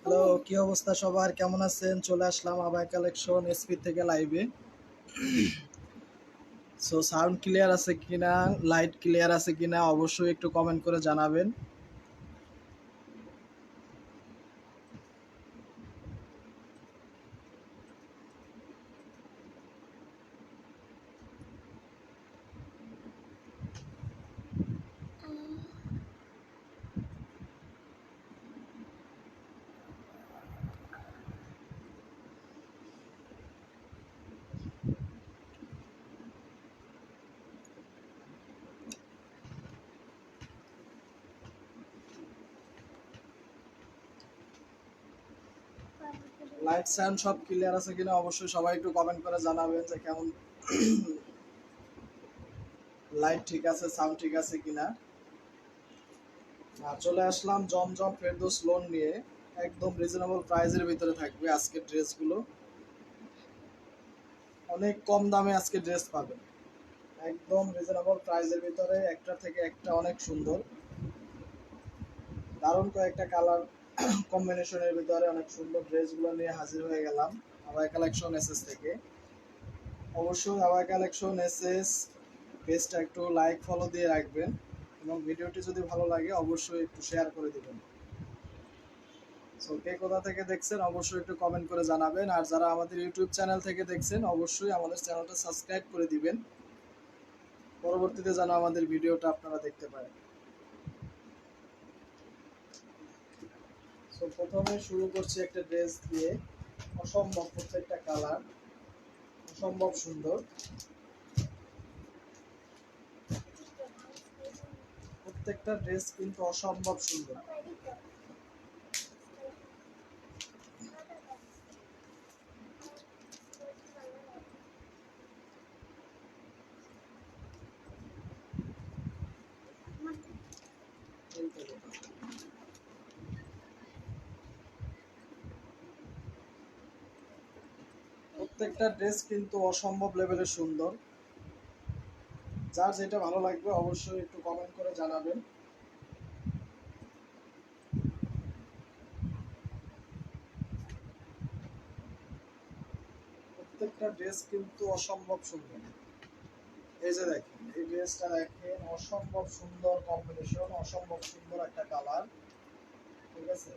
Hello, কি অবস্থা সবার? কেমন আছেন? চলে আসলাম আবার কালেকশন এসপি থেকে লাইভে সো সাউন্ড ক্লিয়ার আছে কিনা? লাইট ক্লিয়ার আছে কিনা? অবশ্যই একটু কমেন্ট করে জানাবেন। লাইট সাউন্ড সব ক্লিয়ার আছে কিনা অবশ্যই সবাই একটু কমেন্ট করে জানাবেন যে কেমন লাইট ঠিক আছে সাউন্ড ঠিক আছে কিনা। আর চলে আসলাম জমজম ফেরদোস লোন নিয়ে। একদম রিজনেবল প্রাইজের ভিতরে থাকবে আজকের ড্রেসগুলো অনেক কম দামে আজকে ড্রেস পাবেন। একদম রিজনেবল প্রাইজের ভিতরে, একটা থেকে একটা অনেক সুন্দর। দারুণ কয়েকটা কালার কম্বিনেশনের ভিতরে অনেক সুন্দর ড্রেসগুলো নিয়ে হাজির হয়ে গেলাম আবার কালেকশন এসএস থেকে। অবশ্যই আবার কালেকশন এসএস পেজটা একটু লাইক ফলো দিয়ে রাখবেন এবং ভিডিওটি যদি ভালো লাগে অবশ্যই একটু শেয়ার করে দিবেন। সো কে কোথা থেকে দেখছেন অবশ্যই একটু কমেন্ট করে জানাবেন, আর যারা আমাদের ইউটিউব চ্যানেল থেকে দেখছেন অবশ্যই আমাদের চ্যানেলটা সাবস্ক্রাইব করে দিবেন। পরবর্তীতে যেন আমাদের ভিডিওটা আপনারা দেখতে পারেন। তো প্রথমে শুরু করছি একটা ড্রেস দিয়ে। অসম্ভব প্রত্যেকটা কালার। অসম্ভব সুন্দর। প্রত্যেকটা ড্রেস কিন্তু অসম্ভব সুন্দর এই তো দেখুন। প্রত্যেকটা ড্রেস কিন্তু অসম্ভব লেভেলের সুন্দর। যার যেটা ভালো লাগবে অবশ্যই একটু কমেন্ট করে জানাবেন। প্রত্যেকটা ড্রেস কিন্তু অসম্ভব সুন্দর। এই যে দেখেন, এই ড্রেসটা দেখেন, অসম্ভব সুন্দর কম্বিনেশন অসম্ভব সুন্দর একটা কালার ঠিক আছে?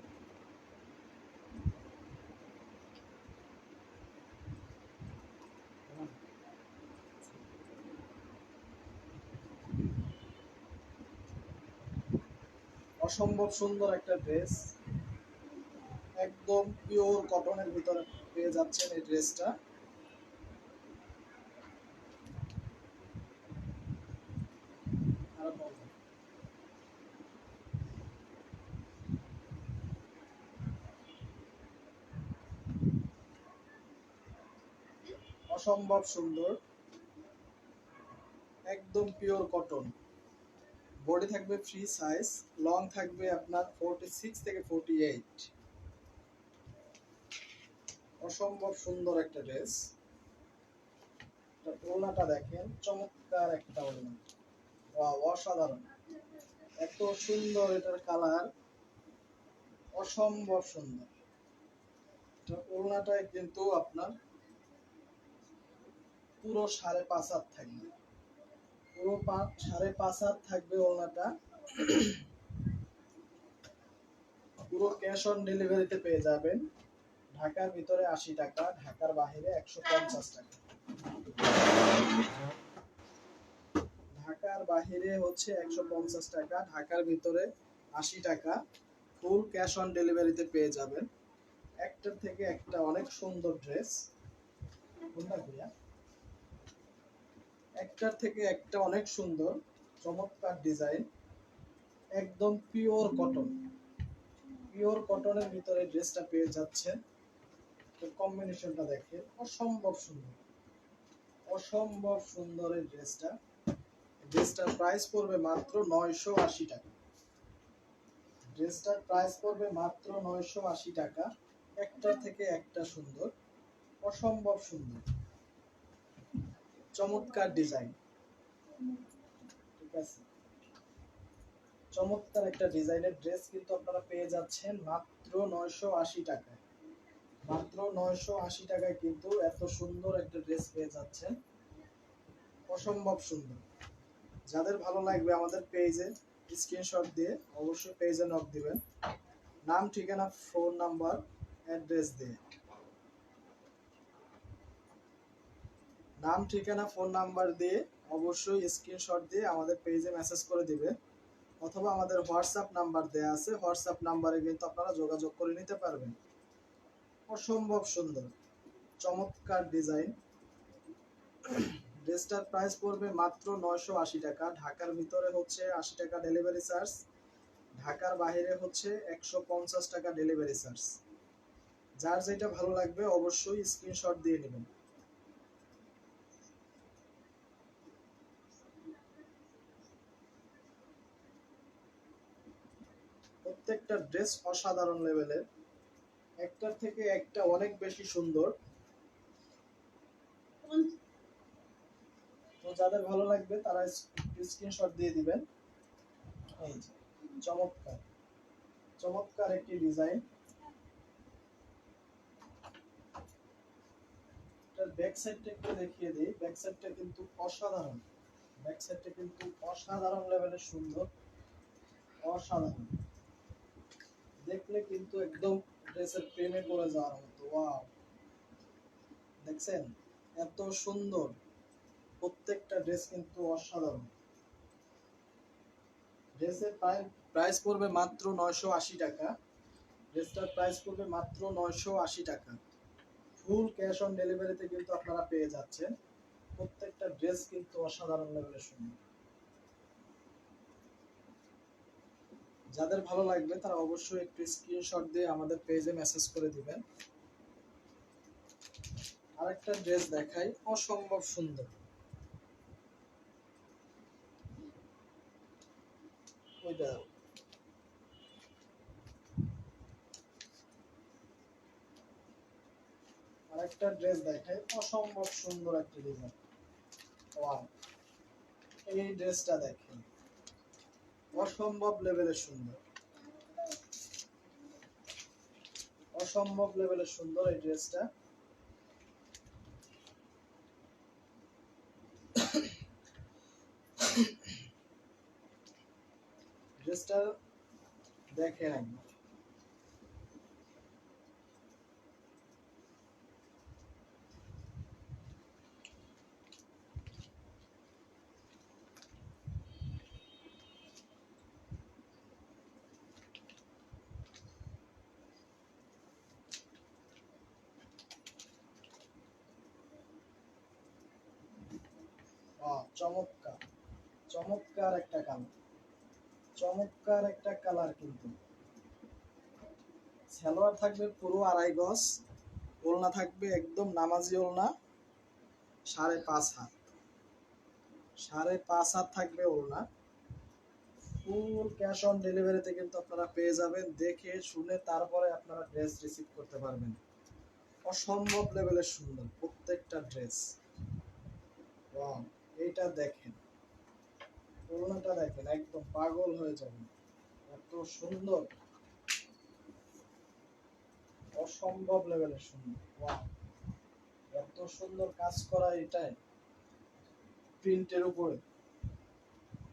অসম্ভব সুন্দর একটা ড্রেস একদম পিওর কটনের ভিতরে পেয়ে যাচ্ছেন এই ড্রেসটা অসম্ভব সুন্দর। একদম পিওর কটন বডি থাকবে ফ্রি সাইজ লং থাকবে আপনার ফোরটি সিক্স থেকে ফোরটি এইট অসম্ভব সুন্দর একটা ড্রেস ওড়নাটা দেখেন, চমৎকার একটা ওয়াও অসাধারণ। এত সুন্দর এটার কালার অসম্ভব সুন্দর। ওড়নাটায় কিন্তু আপনার পুরো সাড়ে পাঁচ হাত থাকবে। পুরো সাড়ে পাঁচ হাত থাকবে ওড়নাটা। পুরো ক্যাশ অন ডেলিভারিতে পেয়ে যাবেন। ঢাকার ভিতরে আশি টাকা, ঢাকার বাইরে একশো পঞ্চাশ টাকা। ঢাকার বাহিরে হচ্ছে একশো পঞ্চাশ টাকা, ঢাকার ভিতরে আশি টাকা। ফুল ক্যাশ অন ডেলিভারিতে পেয়ে যাবেন। একটার থেকে একটা অনেক সুন্দর ড্রেস ভাইয়া একটার থেকে একটা অনেক সুন্দর, চমৎকার ডিজাইন একদম পিওর কটন পিওর কটনের ভিতরে ড্রেসটা পেয়ে যাচ্ছেন। কম্বিনেশনটা দেখে, অসম্ভব সুন্দর। অসম্ভব সুন্দর এই ড্রেসটা ড্রেসটার প্রাইস পড়বে মাত্র নয়শো আশি টাকা। ড্রেসটার প্রাইস পড়বে মাত্র নয়শো আশি টাকা। একটার থেকে একটা সুন্দর, অসম্ভব সুন্দর। চমৎকার ডিজাইন ঠিক আছে? চমৎকার একটা ডিজাইনের ড্রেস কিন্তু আপনারা পেয়ে যাচ্ছেন মাত্র নয়শো আশি টাকায়। মাত্র নয়শো আশি টাকায় কিন্তু এত সুন্দর একটা ড্রেস পেয়ে যাচ্ছেন। অসম্ভব সুন্দর। যাদের ভালো লাগবে আমাদের পেজে স্ক্রিনশট দিয়ে অবশ্যই পেজে নক দিবেন। নাম, ঠিকানা ফোন নাম্বার অ্যাড্রেস দিয়ে। নাম, ঠিকানা, ফোন নাম্বার দিয়ে অবশ্যই স্ক্রিনশট দিয়ে আমাদের পেজে মেসেজ করে দিবে। অথবা আমাদের হোয়াটসঅ্যাপ নাম্বার দেয়া আছে। হোয়াটসঅ্যাপ নাম্বারে কিন্তু আপনারা যোগাযোগ করে নিতে পারবেন। অসম্ভব সুন্দর, চমৎকার ডিজাইন ড্রেসটার প্রাইস পড়বে মাত্র নয়শো আশি টাকা। ঢাকার ভিতরে হচ্ছে আশি টাকা ডেলিভারি চার্জ ঢাকার বাইরে হচ্ছে একশো পঞ্চাশ টাকা ডেলিভারি চার্জ যার যেটা ভালো লাগবে অবশ্যই স্ক্রিনশট দিয়ে নেবেন। প্রত্যেকটা ড্রেস অসাধারণ লেভেলের। একটার থেকে একটা অনেক বেশি সুন্দর। তো যাদের ভালো লাগবে, তারা স্ক্রিনশট দিয়ে দিবেন। এই যে, চমৎকার। চমৎকার একটি ডিজাইন ব্যাক সাইডটা একটু দেখিয়ে দিই। ব্যাক সাইডটা কিন্তু অসাধারণ। ব্যাক সাইডটা কিন্তু অসাধারণ লেভেলের সুন্দর। অসাধারণ। দেখলে কিন্তু একদম ড্রেসের প্রেমে পড়ে যাওয়ার মতো ওয়াও দেখছেন? এত সুন্দর। প্রত্যেকটা ড্রেস কিন্তু অসাধারণ। ড্রেসের প্রাইস পড়বে মাত্র নয়শো আশি টাকা। ড্রেসটার প্রাইস পড়বে মাত্র নয়শো আশি টাকা। ফুল ক্যাশ অন ডেলিভারিতে কিন্তু আপনারা পেয়ে যাচ্ছেন। প্রত্যেকটা ড্রেস কিন্তু অসাধারণ লেভেলের সুন্দর। যাদের ভালো লাগবে তারা অবশ্যই একটু স্ক্রিনশট দিয়ে আমাদের পেজে মেসেজ করে দিবেন। আরেকটা ড্রেস দেখাই, অসম্ভব সুন্দর। ওইটা। আরেকটা ড্রেস দেখাই, অসম্ভব সুন্দর একটা ডিজাইন এই ড্রেসটা দেখেন। অসম্ভব লেভেলের সুন্দর। অসম্ভব লেভেলের সুন্দর এই ড্রেসটা। ড্রেসটা দেখেন একবার চমৎকার চমৎকার একটা কালার চমৎকার একটা কালার কিন্তু। সালোয়ার থাকবে পুরো আড়াই গজ, ওলনা থাকবে একদম নামাজি ওলনা, সাড়ে পাঁচ হাত, সাড়ে পাঁচ হাত থাকবে ওলনা। ফুল ক্যাশ অন ডেলিভারিতে কিন্তু আপনারা পেয়ে যাবেন, দেখে শুনে তারপরে আপনারা ড্রেস রিসিভ করতে পারবেন। অসম্ভব লেভেলের সুন্দর প্রত্যেকটা ড্রেস ওয়াও এইটা দেখেন। পুরোনোটা দেখেন, একদম পাগল হয়ে যাবেন এত সুন্দর। অসম্ভব লেভেলের সুন্দর। এত সুন্দর কাজ করা এটাই। প্রিন্টের উপরে।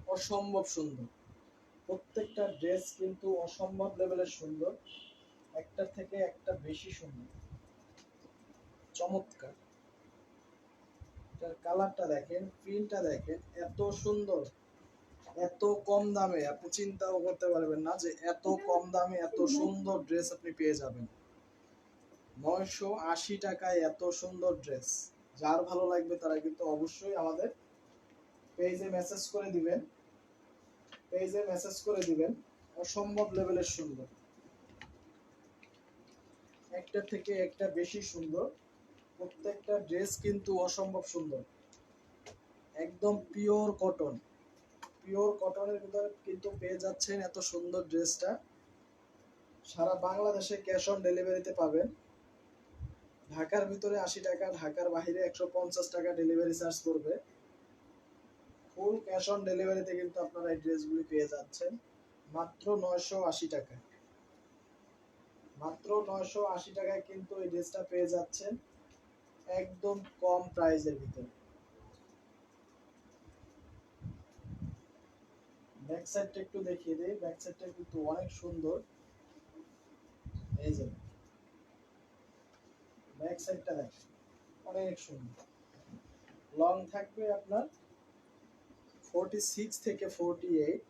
অসম্ভব সুন্দর। প্রত্যেকটা ড্রেস কিন্তু অসম্ভব লেভেলের সুন্দর। একটা থেকে একটা বেশি সুন্দর। চমৎকার। এটার কালারটা দেখেন প্রিন্টটা দেখেন, এত সুন্দর, এত কম দামে, আপনি চিন্তাও করতে পারবেন না যে এত কম দামে এত সুন্দর ড্রেস আপনি পেয়ে যাবেন। নয়শো আশি টাকায় এত সুন্দর ড্রেস যার ভালো লাগবে তারা কিন্তু অবশ্যই আমাদের পেজে মেসেজ করে দিবেন। পেজে মেসেজ করে দিবেন। অসম্ভব লেভেলের সুন্দর। একটা থেকে একটা বেশি সুন্দর। প্রত্যেকটা ড্রেস কিন্তু অসম্ভব সুন্দর। একদম পিওর কটন পিওর কটনের ভিতরে কিন্তু পেয়ে যাচ্ছেন এত সুন্দর ড্রেসটা সারা বাংলাদেশে ক্যাশ অন ডেলিভারিতে পাবেন। ঢাকার ভিতরে আশি টাকা, ঢাকার বাইরে একশো পঞ্চাশ টাকা ডেলিভারি চার্জ করবে ফুল ক্যাশ অন ডেলিভারিতে কিন্তু আপনারা এই ড্রেসগুলি পেয়ে যাচ্ছেন। মাত্র নয়শো আশি টাকা মাত্র নয়শো আশি টাকায় কিন্তু এই ড্রেসটা পেয়ে যাচ্ছেন। একদম কম প্রাইসের ভিতরে। ব্যাক সাইডটা একটু দেখিয়ে দিই। ব্যাক সাইডটা কিন্তু অনেক সুন্দর। এই যে ব্যাক সাইডটা দেখেন, অনেক সুন্দর। লং থাকবে আপনার ফোরটি সিক্স থেকে ফোরটি এইট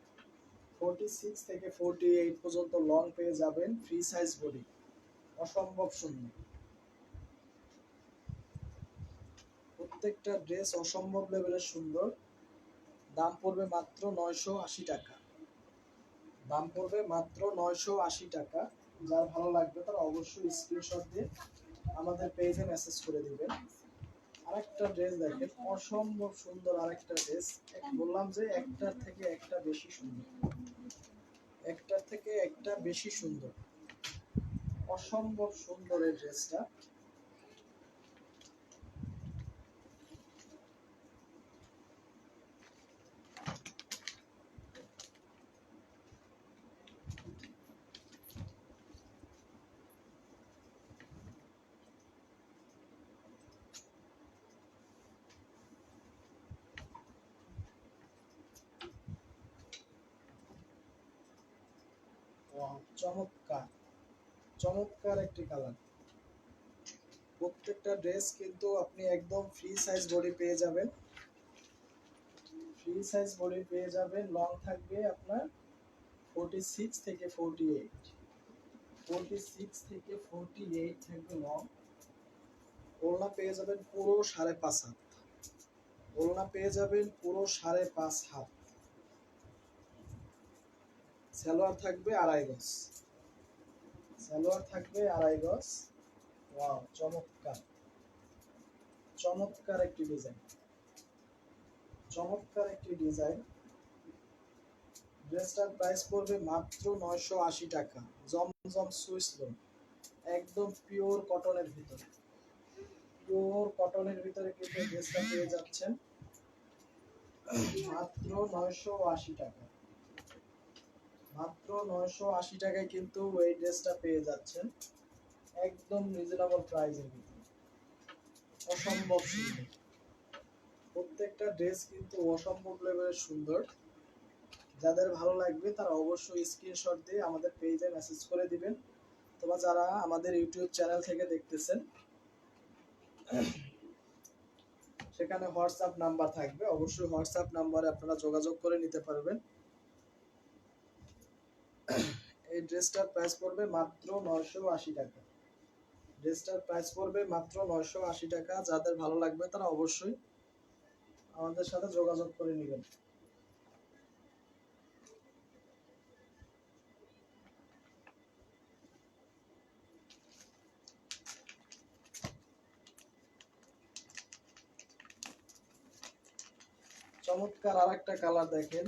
ফোরটি সিক্স থেকে ফোরটি এইট পর্যন্ত লং পেয়ে যাবেন ফ্রি সাইজ বডি অসম্ভব সুন্দর। প্রত্যেকটা ড্রেস অসম্ভব লেভেলের সুন্দর। দাম পড়বে মাত্র নয়শো আশি টাকা। দাম পড়বে মাত্র নয়শো আশি টাকা। যার ভালো লাগবে তারা অবশ্যই স্ক্রিনশট দিয়ে আমাদের পেজে মেসেজ করে দিবেন। আরেকটা ড্রেস দেখেন, অসম্ভব সুন্দর আরেকটা ড্রেস বললাম যে একটার থেকে একটা বেশি সুন্দর। একটার থেকে একটা বেশি সুন্দর। অসম্ভব সুন্দর এই ড্রেসটা Wow, চমৎকার চমৎকার একটি কালার প্রত্যেকটা ড্রেস কিন্তু আপনি একদম ফ্রি সাইজ বডি পেয়ে যাবেন। ফ্রি সাইজ বডি পেয়ে যাবেন লং থাকবে আপনার ফোরটি সিক্স থেকে ফোরটি এইট ফোরটি সিক্স থেকে ফোরটি এইট থাকবে লং ওলনা পেয়ে যাবেন পুরো সাড়ে পাঁচ হাত। ওলনা পেয়ে যাবেন পুরো সাড়ে পাঁচ হাত। সালোয়ার থাকবে আড়াই গজ। সালোয়ার থাকবে আড়াই গজ। ওয়াও, চমৎকার। চমৎকার একটি ডিজাইন। চমৎকার একটি ডিজাইন। ড্রেসটার প্রাইস পড়বে মাত্র নয়শো আশি টাকা। জমজম সুইস লোন একদম পিওর কটনের ভিতরে। পিওর কটনের ভিতরে কিন্তু ড্রেসটা পেয়ে যাচ্ছেন। মাত্র নয়শো আশি টাকা। মাত্র নয়শো আশি টাকায় কিন্তু এই ড্রেসটা পেয়ে যাচ্ছেন। একদম রিজনেবল প্রাইসের ভিতরে। অসম্ভব সুন্দর। প্রত্যেকটা ড্রেস কিন্তু অসম্ভব লেভেলের সুন্দর। যাদের ভালো লাগবে তারা অবশ্যই স্ক্রিনশট দিয়ে আমাদের পেজে মেসেজ করে দিবেন। তোমরা যারা আমাদের ইউটিউব চ্যানেল থেকে দেখতেছেন, সেখানে হোয়াটসঅ্যাপ নাম্বার থাকবে। অবশ্যই হোয়াটসঅ্যাপ নাম্বারে আপনারা যোগাযোগ করে নিতে পারবেন। এই ড্রেসটার প্রাইস পড়বে মাত্র নয়শো আশি টাকা। ড্রেসটার প্রাইস পড়বে মাত্র নয়শো আশি টাকা। যাদের ভালো লাগবে তারা অবশ্যই আমাদের সাথে যোগাযোগ করে নেবেন। চমৎকার আর একটা কালার দেখেন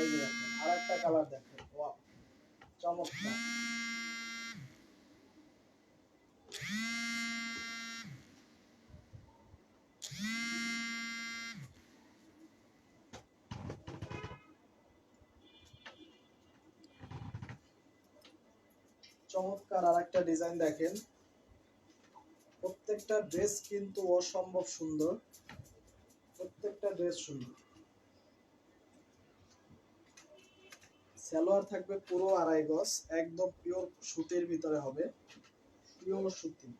এই যে দেখেন আর একটা কালার দেখেন। চমৎকার। চমৎকার আর একটা ডিজাইন দেখেন। প্রত্যেকটা ড্রেস কিন্তু অসম্ভব সুন্দর। প্রত্যেকটা ড্রেস সুন্দর। সালোয়ার থাকবে পুরো আড়াই গজ, একদম পিওর সুতির ভিতরে হবে। পিওর সুতি।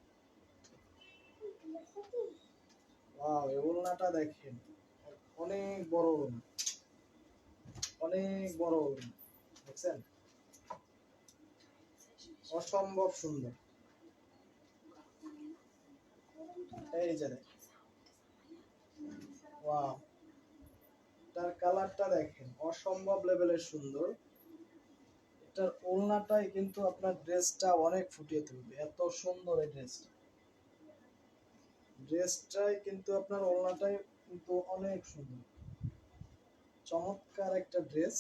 ওড়নাটা দেখেন। অনেক বড় ওড়না। অনেক বড় ওড়না, দেখছেন? অসম্ভব সুন্দর। এই যে তার কালারটা দেখেন, অসম্ভব লেভেলের সুন্দর। প্রত্যেকটার ওলনাটাই কিন্তু আপনার ড্রেসটা অনেক ফুটিয়ে তুলবে, এত সুন্দর এই ড্রেসটা। ড্রেসটাই কিন্তু আপনার ওলনাটাই কিন্তু অনেক সুন্দর। চমৎকার একটা ড্রেস,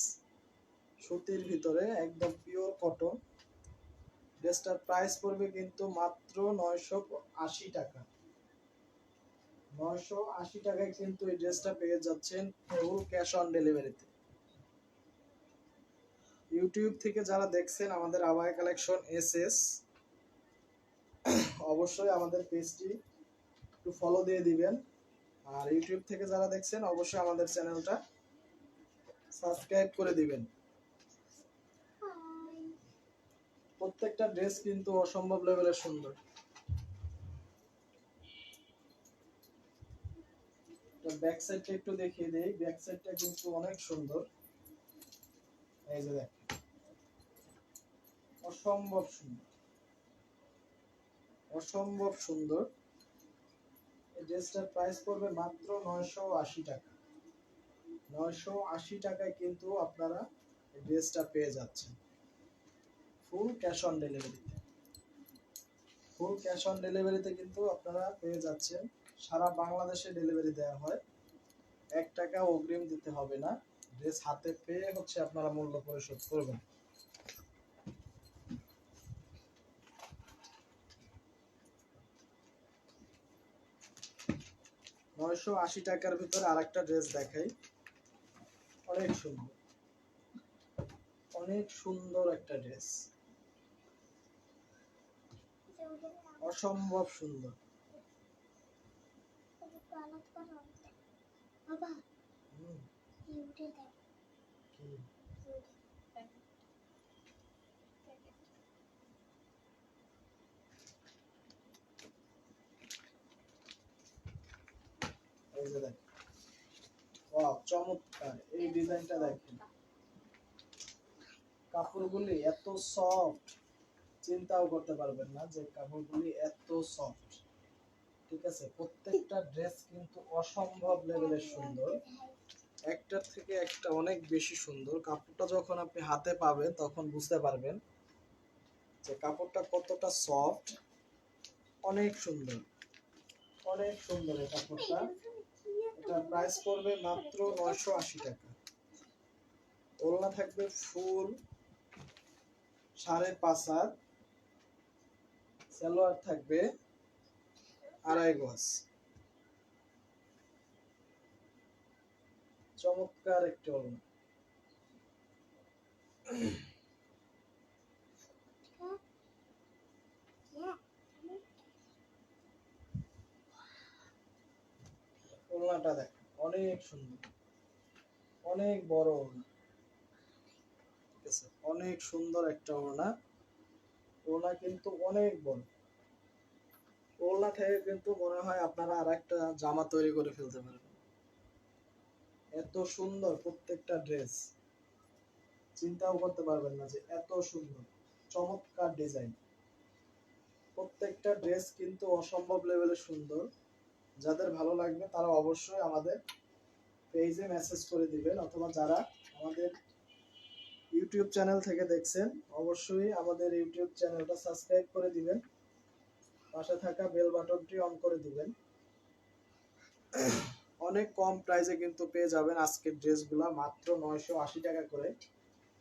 সুতির ভিতরে, একদম পিওর কটন ড্রেসটার প্রাইস পড়বে কিন্তু মাত্র নয়শো আশি টাকা। নয়শো আশি টাকায় কিন্তু এই ড্রেসটা পেয়ে যাচ্ছেন ক্যাশ অন ডেলিভারিতে ইউটিউব থেকে যারা দেখছেন, আমাদের আবায় কালেকশন এস এস অবশ্যই আমাদের পেজটি একটু ফলো দিয়ে দিবেন। আর ইউটিউব থেকে যারা দেখছেন, অবশ্যই আমাদের চ্যানেলটা সাবস্ক্রাইব করে দিবেন। প্রত্যেকটা ড্রেস কিন্তু অসম্ভব লেভেলের সুন্দর। ব্যাক সাইডটা একটু দেখিয়ে দেই। ব্যাক সাইডটা কিন্তু অনেক সুন্দর। এই যে দেখ অসম্ভব সুন্দর। অসম্ভব সুন্দর। এই ড্রেসটার প্রাইস পড়বে মাত্র নয়শো আশি টাকা। নয়শো আশি টাকায় কিন্তু আপনারা ড্রেসটা পেয়ে যাচ্ছেন। ফুল ক্যাশ অন ডেলিভারিতে ফুল ক্যাশ অন ডেলিভারিতে কিন্তু আপনারা পেয়ে যাচ্ছেন। সারা বাংলাদেশে ডেলিভারি দেওয়া হয়। এক টাকা অগ্রিম দিতে হবে না। ড্রেস হাতে পেয়ে হচ্ছে আপনারা মূল্য পরিশোধ করবেন। নয়শো আশি টাকার ভিতরে আরেকটা ড্রেস দেখাই। অনেক সুন্দর। অনেক সুন্দর একটা ড্রেস। অসম্ভব সুন্দর। বাবা হুম, ইউটে দেখ কি? এই যে দেখ ওয়াও চমৎকার। এই ডিজাইনটা দেখেন। কাপড়গুলি এত সফট চিন্তাও করতে পারবেন না যে কাপড়গুলি এত সফট ঠিক আছে? প্রত্যেকটা ড্রেস কিন্তু অসম্ভব লেভেলের সুন্দর। একটার থেকে একটা অনেক বেশি সুন্দর। কাপড়টা যখন আপনি হাতে পাবেন, তখন বুঝতে পারবেন যে কাপড়টা কতটা সফট অনেক সুন্দর। অনেক সুন্দর এই কাপড়টা। এটার প্রাইস পড়বে মাত্র নয়শো আশি টাকা। ওড়না থাকবে ফুল, সাড়ে পাঁচ হাত। সালোয়ার থাকবে আড়াই গজ। চমৎকার একটি ওড়না। ওড়নাটা দেখ, অনেক সুন্দর। অনেক বড় ওড়না। ঠিক আছে? অনেক সুন্দর একটা ওড়না। ওড়না কিন্তু অনেক বড়। ওড়না থেকে কিন্তু মনে হয় আপনারা আর একটা জামা তৈরি করে ফেলতে পারবেন। এত সুন্দর প্রত্যেকটা ড্রেস। চিন্তাও করতে পারবেন না যে এত সুন্দর। চমৎকার ডিজাইন। প্রত্যেকটা ড্রেস কিন্তু অসম্ভব লেভেলের সুন্দর। যাদের ভালো লাগবে তারা অবশ্যই আমাদের পেজে মেসেজ করে দিবেন, অথবা যারা আমাদের ইউটিউব চ্যানেল থেকে দেখছেন, অবশ্যই আমাদের ইউটিউব চ্যানেলটা সাবস্ক্রাইব করে দিবেন। পাশে থাকা বেল বাটনটি অন করে দিবেন। অনেক কম প্রাইসে কিন্তু পেয়ে যাবেন আজকের ড্রেসগুলো, মাত্র নয়শো আশি টাকা করে।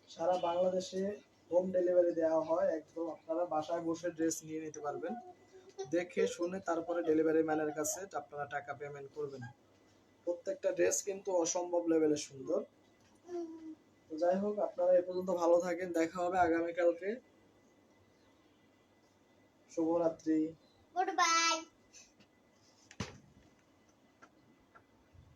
সারা বাংলাদেশে হোম ডেলিভারি দেওয়া হয়, একদম আপনারা বাসায় বসে ড্রেস নিয়ে নিতে পারবেন। দেখে শুনে তারপরে ডেলিভারি ম্যানের কাছে আপনারা টাকা পেমেন্ট করবেন। প্রত্যেকটা ড্রেস কিন্তু অসম্ভব লেভেলের সুন্দর। তো যাই হোক, আপনারা এ পর্যন্ত ভালো থাকেন। দেখা হবে আগামীকালকে। শুভরাত্রি। Good bye